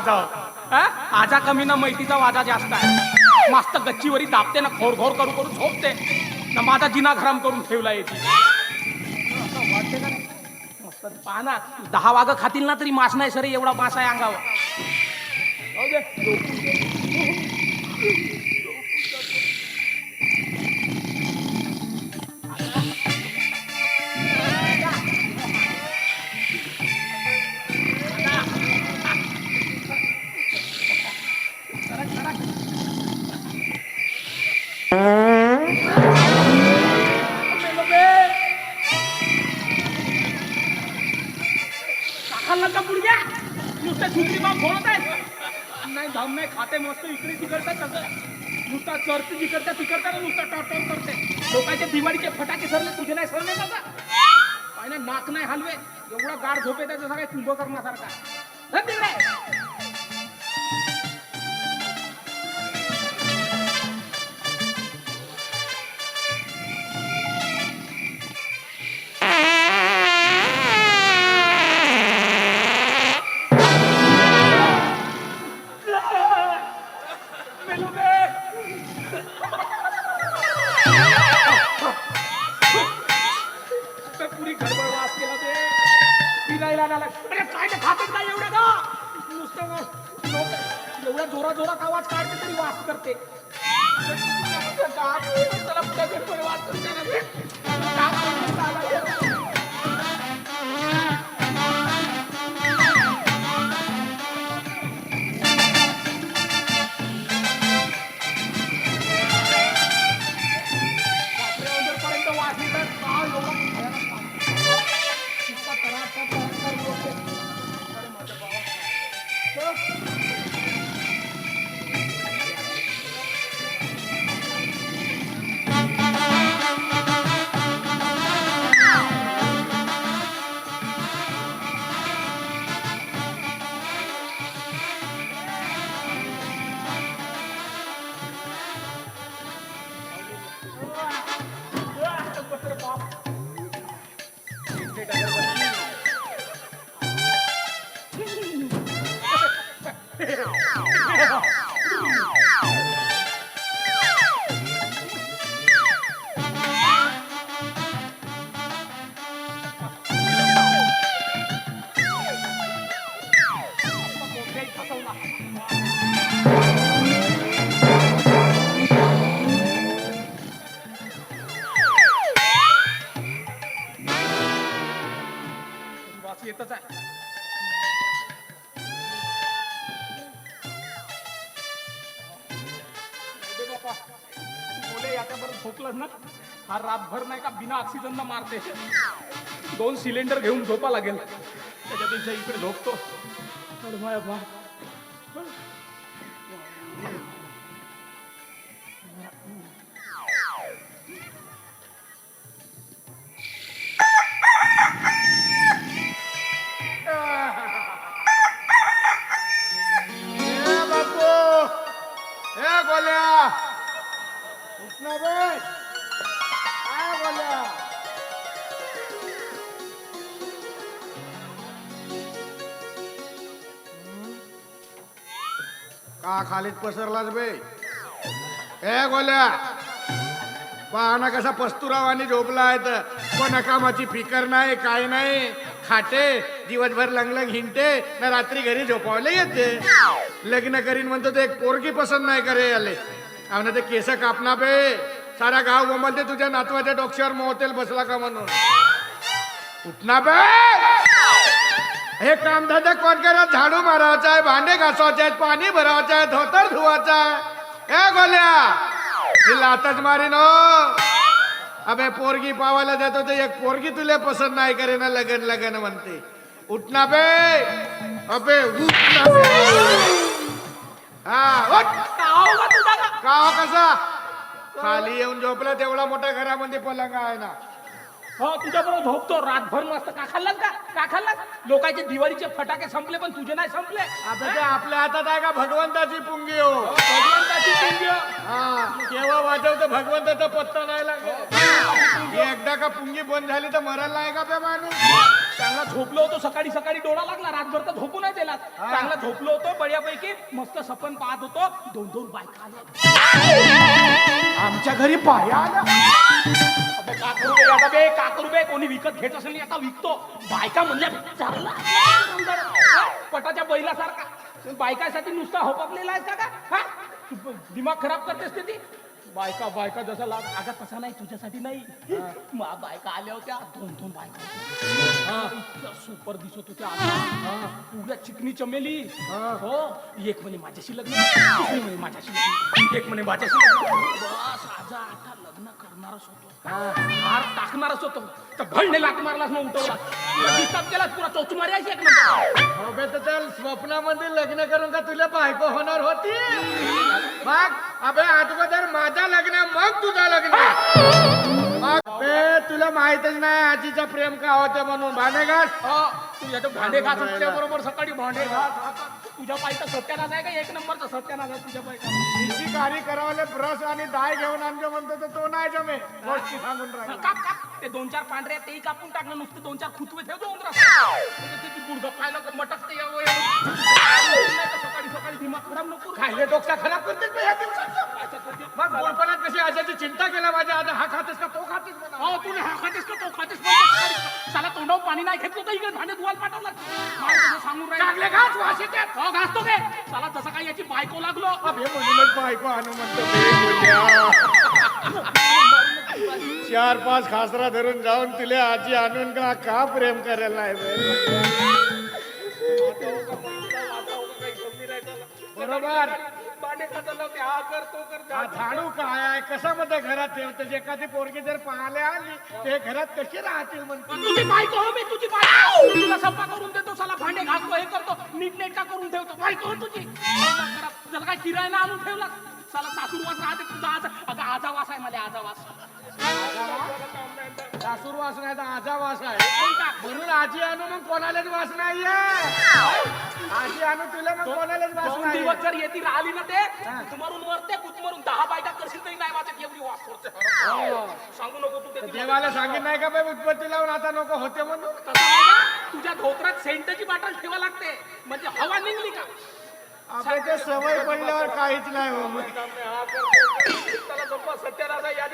फुगा आजा आजा कमी ना मैतीचा वाजा जास्त आहे. मस्त गच्चीवरी दाबते ना खोर घोर करू करू झोपते. ना माझा जिना घराम करून ठेवला येते मस्त पहा ना दहा वाघ खातील ना तरी मास नाही सर एवढा मास आहे अंगावर. खाल्ला का पुढ्या नुसत्या झुकरी बाप बोलत आहे. नाही धाम नाही खाते मस्त इकडे तिकडचं सगळं. नुसता चरते तिकडता तिकडचा नुसता टॉटॉल करते. लोकांचे दिवाळीचे फटाके सरले तुझे नाही सरले का? पाहिजे नाक नाही हलवे. एवढा गाड झोपे त्याचा सगळ्या कुंभकर्णासारखा धर तिकडे रातभर नाही का बिना ऑक्सिजन मारते. दोन सिलेंडर घेऊन झोपा लागेल. त्याच्यापेक्षा इकडे झोपतो. अरे का खालीत पसरलाच बे? ए गोल्या! पाहना कसा पस्तुराव आणि झोपला आहे तर पण कामाची फिकर नाही काय नाही. खाते दिवसभर लंगलंग हिंटे ना रात्री घरी झोपावले येते. लग्न करीन म्हणतो ते एक पोरगी पसंत नाही करे आले अवना ते केस कापना बे. सारा गाव गमलते तुझ्या नातवाच्या डोक्यावर मोहतेल बसला का म्हणून? उठना बे? हे कामधंदा कोण करत झाडू मारायचा आहे भांडे घासायचे आहेत पाणी भरायचं आहे धोतर धुवायचं आहे. ए गोल्या! ही लातच मारीन अबे पोरगी पावायला जातो ते एक पोरगी तुले पसंत नाही करे ना लगन लगन म्हणते. उठना बे. अबे उठना बे. हा उठ. काव हो कसा खाली येऊन झोपला तेवढा मोठ्या घरामध्ये पलंग आहे ना. हो तुझ्याबरोबर झोपतो. रातभर मस्त. का खाल्लास का? का खाल्लास? लोकांचे दिवाळीचे फटाके संपले पण तुझे नाही संपले. आता ते आपल्या हातात आहे का भगवंताची पुंगी हो? भगवंताची पुंगी. हा. केव्हा वाजवतं भगवंताचा पत्ता नाही लागत. एकदा का पुंगी बंद झाली तर मरायला नाही का बे माणूस? चांगला झोपलो होतो सकाळी सकाळी डोळा लागला रातभर तर झोपू नाही दिला चांगला झोपलो होतो बढियापैकी मस्त सपन पाहत होतो दोन दोन बायका आल्या. आमच्या घरी पाया आल्या. बे का करू बे कोणी विकत घेत असेल आता विकतो. बायका म्हणल्या चांगला? पटाच्या बैलासारखा. बायकासाठी नुसता होपकलेला आहेस का दिमाग खराब करतेस ते ती? बायका बायका जसा लाग अगं तसा नाही तुझ्यासाठी नाही. मा बायका आल्या होत्या. दोन दोन बायका. इतक्या सुपर दिसत होत्या. उद्या चिकनी चमेली. हो. एक म्हणे माझ्याशी लग्न दुसरी म्हणे माझ्याशी लग्न. एक म्हणे माझ्याशी लग्न बस आजा आता लग्न करणारच होतो. हार टाकणारच होतो. तर भंडे लाट मारलास मग उठवला. चौचू मारायची एक नंबर स्वप्नामध्ये लग्न करून का तुला बायको होणार होती? अबे अगोदर माझा लग्न मग तुझा लग्न. मग तुला माहितच नाही आजीचं प्रेम का होते म्हणून. भानेगास हो, तू याचं भांडे घास बरोबर सकाळी भांडे घास. तुझ्या पायचा सत्यानाश आहे का? एक नंबरचा सत्यानाश आहे तुझ्या पायचा. तिची गाडी करावले ब्रश आणि डाय घेऊन आणजो म्हणतो तर तो नाही जमे गोष्टी सांगून राहिला. काप काप. ते दोन चार पांढरे आहेत, तेही कापून टाकणं नुसते दोन चार खुतवे ठेवतो उंदरा त्याची गुडघं पाहिलं का मटकते. नाही तर सकाळी सकाळी दिमाग खराब नको करू. खायले डोकसा खराब करतेस बे या दिवसात? असं करते. मग बोलपणात कशी आजाची चिंता केला माझ्या आता हा खातेस का? तो खातेस म्हणा. हो तू हा खातेस का? तो खातेस पण तोंडावर पाणी नाही घेतलं तर इकडे भांडे धुवायला पाठवलं मला तसं सांगून राहिलं. घास वास हो घासतो काय साला जसं काही याची बायको लागलो अबे म्हणूनच बायको आणू म्हणतो बे बोल्या. चार पाच खासरा धरून जाऊन तुले आजी आणून का का प्रेम करायला नाही बे? बरोबर हा कर तो कर हा झाडू काय आहे? कसा मध्ये घरात ठेवतो एखादी पोरगी जर पाहायला आली ते घरात कशी राहतील म्हणते? तुझी बायको हो मी तुझी बायको. मी तुला स्वयंपाक करून देतो साला भांडे घासतो हे करतो नीट नेटका करून ठेवतो. बायको हो तुझी. जर काय किरायना आणून ठेवला? साला सासूरवास राहते तुझा आज अगं आजा वास आहे मला आजा वास. सासूर वास नाही तर आजा वास आहे? म्हणून आजी आणू मग कोणालाच वास नाहीये. आजी आणू तुला मग कोणालाच वास दोन नाही दिवस जर येती राहिली ना ते कुतमरून मरते कुतमरून दहा बायका करशील तरी नाही वाचत एवढी वास सोडते सांगू नको तू ते देवाला सांगित नाही का बाई उत्पत्ती लावून आता नको होते म्हणून? तसं नाही का? तुझ्या धोत्रात सेंटची बाटल ठेवा लागते. म्हणजे हवा निघली का? आपण ते सवय पडल्यावर काहीच नाही हो मग.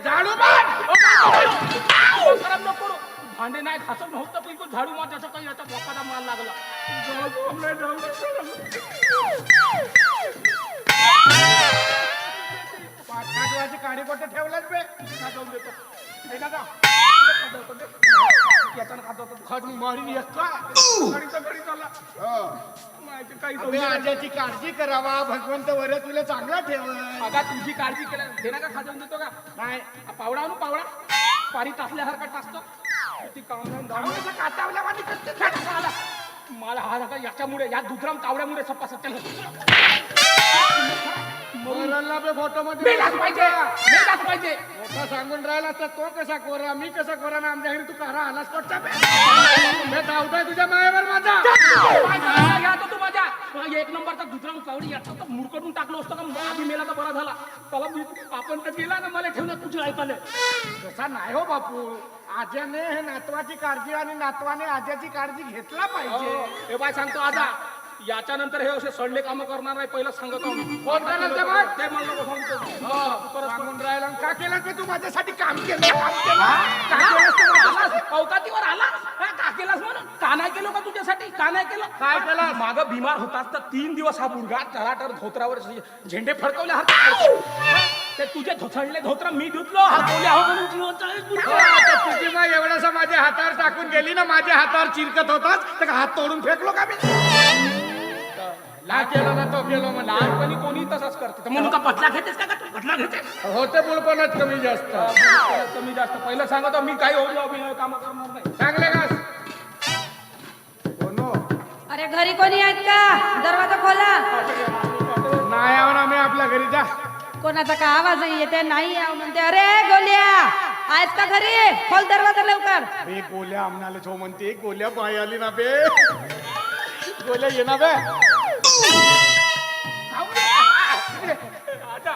झाडू. भांडे नाही घासत नव्हतं बिलकुल झाडू मार त्याचा काही याचा बोकाचा माल लागला पाच कोटे ठेवलाच बे जाऊन देतो हे का का? याच्यानं खात होता. खत मारीन एकटा घडीचा घडी चालला. माहिती काही अबे. आज्याची काळजी करावा भगवंत वर तुला चांगला ठेव अगा तुझी काळजी केल्या दे ना का खाजवून देतो का नाही पावडा आणू पावडा पारी टाकल्यासारखा टाकतो ती कावळ्यानं धावून असं काटावल्या वाणी करते. फेक असा आला. मला हा याच्यामुळे या दुधराम कावड्यामुळे सप्पा सत्याला मोरांना बे फोटो मध्ये मेलाच पाहिजे मोठा सांगून राहिला तर तो कसा कोरा मी कसा कोरा ना आमच्या घरी तू करा आलास कोटचा बे बे धावताय तुझ्या मायावर माझा. तो तू माझ्या. हा, एक नंबरचा दुसरा कावडी याचा तर मुरकडून टाकलो असतं का आधी मेला तर बरा झाला. मी आपण तर गेला ना मला ठेवलं तुझी ऐकायला तसा नाही हो बापू. आज्याने हे नातवाची काळजी आणि नातवाने आज्याची काळजी घेतला पाहिजे. हे बाय सांगतो आजा. याच्यानंतर हे असे सडले काम करणार नाही पहिलं सांगतो कोण ते मग? ते हो, सांगून राहिला आणि का केलं ते तू माझ्यासाठी काम केलं? काम केलं? का केलंस तू माझ्यासाठी? आलास? अवकातीवर आला हा, का केलास म्हणून? का नाही केलं का तुझ्यासाठी? का नाही केलं? काय केलं? माग बिमार होतास तर तीन दिवस हा मुलगा टराटर धोत्रावर झेंडे फडकवले हा ते तुझे धोसडले धोत्र मी धुतलो. हरकवले हो म्हणून तुझं. आता तुझी मग एवढासा माझ्या हातावर टाकून गेली ना माझ्या हातावर चिरकत होताच तर का हात तोडून फेकलो का मी? ला केलं ना तो केलो म्हणला. लहानपणी कोणी तसाच करते. तर म्हणून का बदला घेतेस का का तू? बदला घेते होते बुडपणात कमी जास्त. कमी जास्त. पहिलं सांगतो मी काही होऊ अभिनय काम करणार नाही. चांगले हो? अरे घरी कोणी आहेत का? दरवाजा खोला. नाही आहो ना मी आपल्या घरी जा. कोणाचा का आवाज येते नाही यावं म्हणते. अरे गोल्या आहेत का घरी? खोल दरवाजा लवकर. बे गोल्या आमनाले छो म्हणते गोल्या बाई आली ना बे. गोल्या ये ना बे.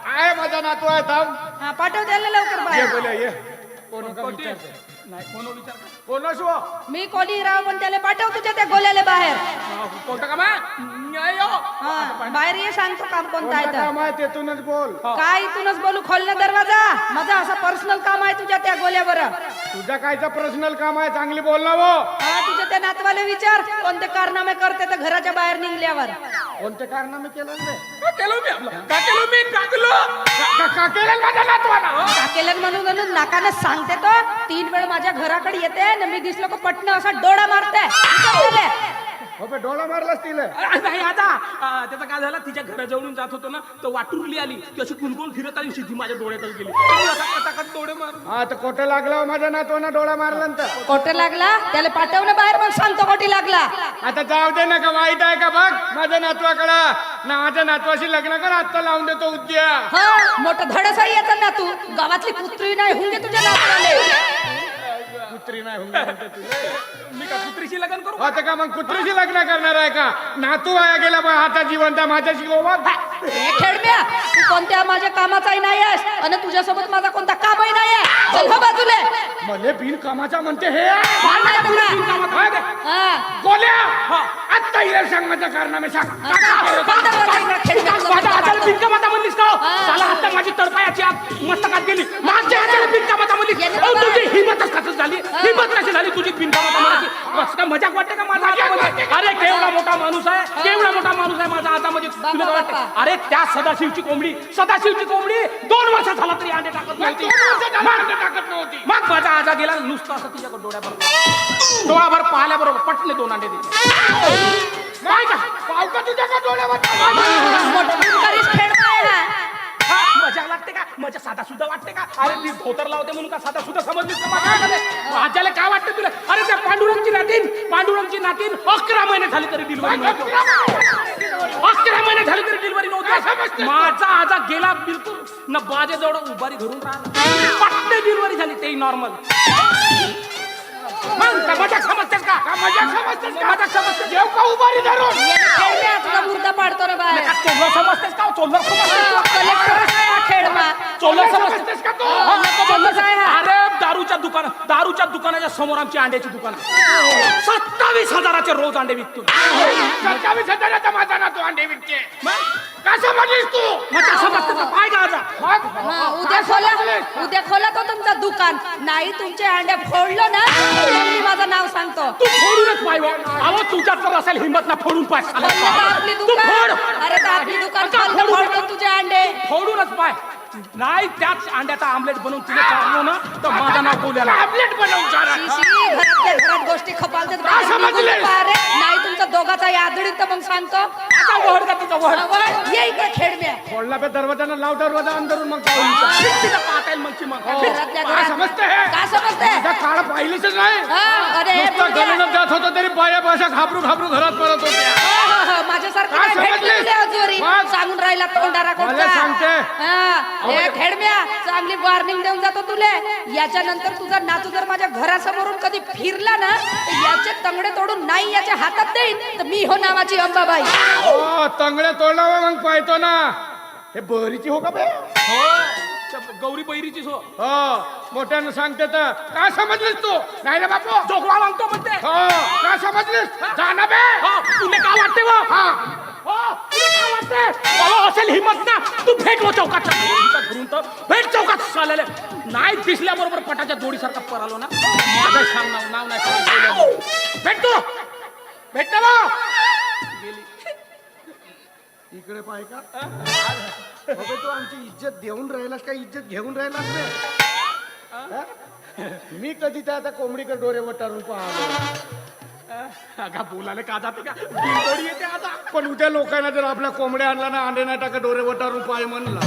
आहे माझा नातू आहे थांब. हा पाठव द्यायला लवकर ये बाहेर ये. कोण का विचारतो नाही कोण विचार कोण असो मी कोली राव पण त्याला पाठव तुझ्या त्या गोल्याला बाहेर. कोणतं काम हो. हा बाहेर ये सांगतो काम कोणतं आहे तर. काम आहे तेथूनच बोल. काय इथूनच बोलू? खोल ना दरवाजा. माझा असं पर्सनल काम आहे तुझ्या त्या गोल्यावर तुझं कायचं पर्सनल काम आहे? चांगली बोल ना वो. हा तुझ्या त्या नातवाले विचार. कोणते कारनामे करते तर घराच्या बाहेर निघल्यावर. कोणते कारनामे केलं रे? का केलं मी आपलं? का केलं मी? का केलं? का- का केलं माझ्या नातवाला? टाकेलन म्हणून म्हणून नाकानं सांगते तो तीन वेळ माझ्या घराकडे येते न मी दिसलो का पटणं असा डोळा मारते. त्याले. हो डोळा मारलास तिला. अरे नाही आता. अं, त्याचं काय झालं? तिच्या घराजवळून जात होतो ना तर वाटुरली आली. ती अशी कुणकुण फिरत आली सिद्धी माझ्या डोळ्यातच गेली. मी असा कटाकट डोळे मारून हा तर कोठं लागला हो माझ्या नातवाना डोळा मारला तर कोठे लागला? त्याला पाठवलं बाहेर मग सांगतो कोठी लागला. आता जाऊ दे ना का वाईट आहे का बघ? माझ्या नातवाकडं. ना माझ्या नातवाशी लग्न कर आता लावून देतो उद्या. हा मोठं धडस आहे येतं ना तू. गावातली कुत्री नाही हुंगे तुझ्या नातवाले. कुत्री नाही म्हणते. मी का कुत्रीशी लग्न करू? आता का मग कुत्रीशी लग्न करणार आहे का? नातू वाया गेला बा आता जिवंत माझ्याशी गोवा हे खेळम्या तू कोणत्या माझ्या कामाचाही नाही आहेस आणि तुझ्यासोबत माझा कोणता कामही नाही आहे. चल हो बाजूले. मले बिन कामाचा म्हणते हे. नाही तुला. हा. गोल्या. आत्ता येईल सांग. माझ्या कारणामे सांग हाताला पाठव. बिनका माता म्हणलीस का हो? हा. साला आता माझी तळपायाची आत मस्तकात गेली. माझ्या हाताला बिनका माता म्हणलीस येते अहो. तुझी हिंमतच कसं झाली. हिंमत कशी झाली तुझी बिनका माता म्हणायची का मजाक वाटते का माझा हातामध्ये? अरे केवढा मोठा माणूस आहे. केवढा मोठा माणूस आहे माझा हातामध्ये. तुला काय वाटतं. अरे त्या सदाशिवची कोंबडी. सदाशिवची कोंबडी दोन वर्ष झाला तरी अंडे टाकत नव्हती. नव्हती मग माझा आजा गेला नुसतं असं तिच्याकडे डोळ्याबरोबर डोळाभर पाहिल्याबरोबर पटले दोन अंडे दिले काय का पाव का तुझ्या का डोळ्यावर मजा लागते का? मजा साधा सुद्धा वाटते का? अरे ती धोतर लावते म्हणून का साधा सुद्धा समजलीस का माझ्याकडे. माझ्याला काय वाटतं तुला? अरे त्या पांडुरंगची नातीन पांडुरंगची नातीन अकरा महिने झाली तरी डिलिव्हरी नव्हती. अकरा महिने झाली तरी डिलिव्हरी नव्हती. माझा आजा गेला बिलकुल. न बाजेजवळ उभारी धरून राहिला. पट्टे डिलिव्हरी झाली तेही नॉर्मल मग का मजाक समजतेस का? मजाक समजतेस का? मजाक समजतेस. का उभारी धरून? मुर्दा पाडतो रे समजतेस का? समजतेस का? हा चोल्लर समजतेस का तू? हा, हा. अरे दारूच्या दुकान दारूच्या दुकानाच्या समोर आमची अंड्याची दुकान आहे. सत्तावीस हजाराचे रोज अंडे विकतो सत्तावीस हजाराचा माझा नातू अंडे विकते. कसं म्हणलीस तू? पाय हा, उद्या खोला उद्या खोला तो तुमचं दुकान. नाही तुमचे अंड्या फोडलं ना मग मी माझं नाव सांगतो. तू फोडूनच पाय वा. अहो तुझ्यात जर असेल हिंमत ना फोडून पाय. तर आपली तू फोड. दुकान अरे तर आपली दुकान फोडतो तुझे अंडे. फोडूनच पाय. नाही त्याच अंड्याचा आमलेट बनवून तुझे चाललो ना तर माझं नाव बोलायला टॅबलेट बनवून चारा. शिशी, घरातल्या घरात गोष्टी खपालतात समजले? रे. नाही तुमचा दोघाचा यादडीत तर मग सांगतो. आता वहड का तुझा वहड आवड, ये इकडे खेळम्या फोडला पे दरवाजानं लाव दरवाजा अंदरून मग. तिला पाहता येईल मग मग. घरातल्या काय घरात. समजते हे? काय समजते? काळ पाहिलीच नाही. हा, अरे हे नुसतं बुड्या. गणनात जात होतं तरी पाया भाषा घाबरू घाबरू घरात परत होत्या. काय काय भेटलं समजले? तुला अजूनही? मग? सांगून राहिला तोंडारा मला सांगते. हे. खेडम्या चांगली वॉर्निंग देऊन जातो तुले. याच्यानंतर तुझा नातू जर माझ्या घरासमोरून कधी फिरला ना तर याचे तंगडे तोडून नाही याच्या हातात देईन. तर मी हो नावाची अंबाबाई. हो तंगड्या तोडला मग पाहतो ना. हे बरीची हो का बे? हो. गौरी बैरीची सो. हो मोठ्यानं सांगते तर. काय समजलीस तू? नाही रे बापू. जोगवा मागतो म्हणते. हो काय समजलीस? जा ना बे. हो तुला काय वाटते व? हा. हो तुला काय वाटते? बाबा असेल हिम्मत ना. तू भेट व चौकात. धरून तर भेट चौकात चालले. नाही दिसल्याबरोबर पटाच्या जोडीसारखा परालो ना. माझं सांग नाव नाव नाही सांगितलं. भेट तू. भेट ना बा. इकडे पाय का? अबे तू आमची इज्जत देऊन राहिलास का? इज्जत घेऊन राहिलास रे. हा? मी कधी त्या आता कोंबडीकडे डोरे वटारून पाहतो अगा बोलायला का जाते का? बिनतोडी येते आता. पण उद्या लोकांना जर आपल्या कोंबड्या आणला ना अंडे नाही टाका डोरे वटारून पाय म्हणला.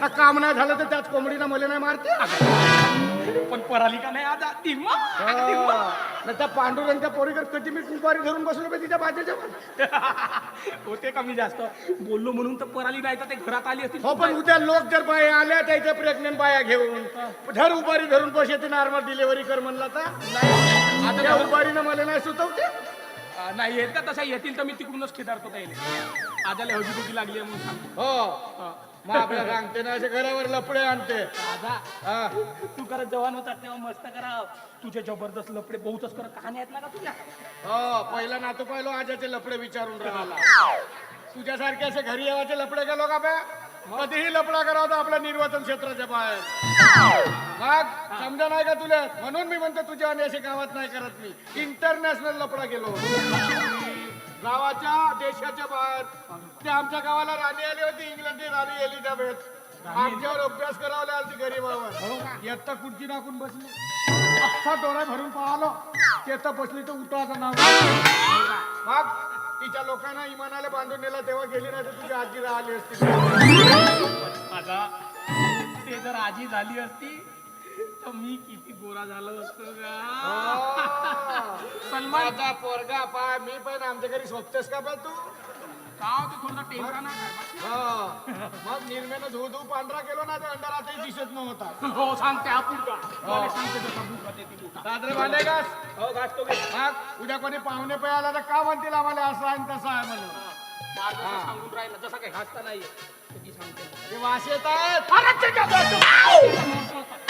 ना काम नाही झालं तर त्याच कोंबडीला मला नाही मारते. पण पराली का नाही आता ती मग ना त्या पांडुरंगच्या पोरीकडे कधी मी कुंपारी धरून बसलो बे तिच्या बाजूच्या होते कमी जास्त? बोललो म्हणून तर पराली नाही तर ते घरात आली असती. हो पण उद्या लोक जर बाया आल्या त्याच्या प्रेग्नेंट बाया घेऊन धर उभारी धरून बस येते नॉर्मल डिलिव्हरी कर म्हणला नाही. त्या आता उभारीनं मला नाही सुचवते. नाही येत का तशा? येतील तर मी तिकडूनच खिदारतो त्याला. आजाला हळदी लागली आहे म्हणून सांगतो. हो. मग आपल्या सांगते ना असे घरावर लपडे आणते. हा. तू करत जवान होता तेव्हा मस्त करा तुझे जबरदस्त लपडे बहुतच करत कहाणी आहेत ना का तुझ्या? हो पहिला नातू पाहिलो आजाचे लपडे विचारून राहिला. तुझ्यासारखे असे घरी येवाचे लपडे गेलो का बे? कधीही लपडा करावा आपल्या निर्वाचन क्षेत्राच्या बाहेर. मग समजा नाही का तुला? म्हणून मी म्हणतो तुझ्या आणि असे गावात नाही करत मी. इंटरनॅशनल लपडा गेलो गावाच्या देशाच्या बाहेर. ते आमच्या गावाला राणी आली होती इंग्लंडची राणी एलिझाबेथ आमच्यावर अभ्यास करावला आलती गरीबावर. येत्ता खुर्ची टाकून बसली. अख्खा डोळा भरून पाहलो. तेथं बसली तर उठाचं नाव मग तिच्या लोकांना इमानाला बांधून नेला तेव्हा गेली नाही तर तुझी आजी राहिली असती. माझा ते जर आजी झाली असती तर मी किती गोरा झालो असतो का सलमान पोरगा पाय मी पण आमच्या घरी सोबतेस का बा तू? का ते आहे हा. मग निर्मेनं धू धू पांढरा केलो ना दिसत नव्हता हो सांगते हा पुढचा मला सांगते तसा बुका ते ती बुका. दादरे भांडे घास हो घासतो घे मग उद्या कोणी पाहुणे पे आला तर का म्हणतील आम्हाला असं आहे आणि तसं आहे म्हणून मार्ग सांगून राहिला जसा काही घासता नाहीये ते ती सांगते ते वास येत आहेत अरे, चे.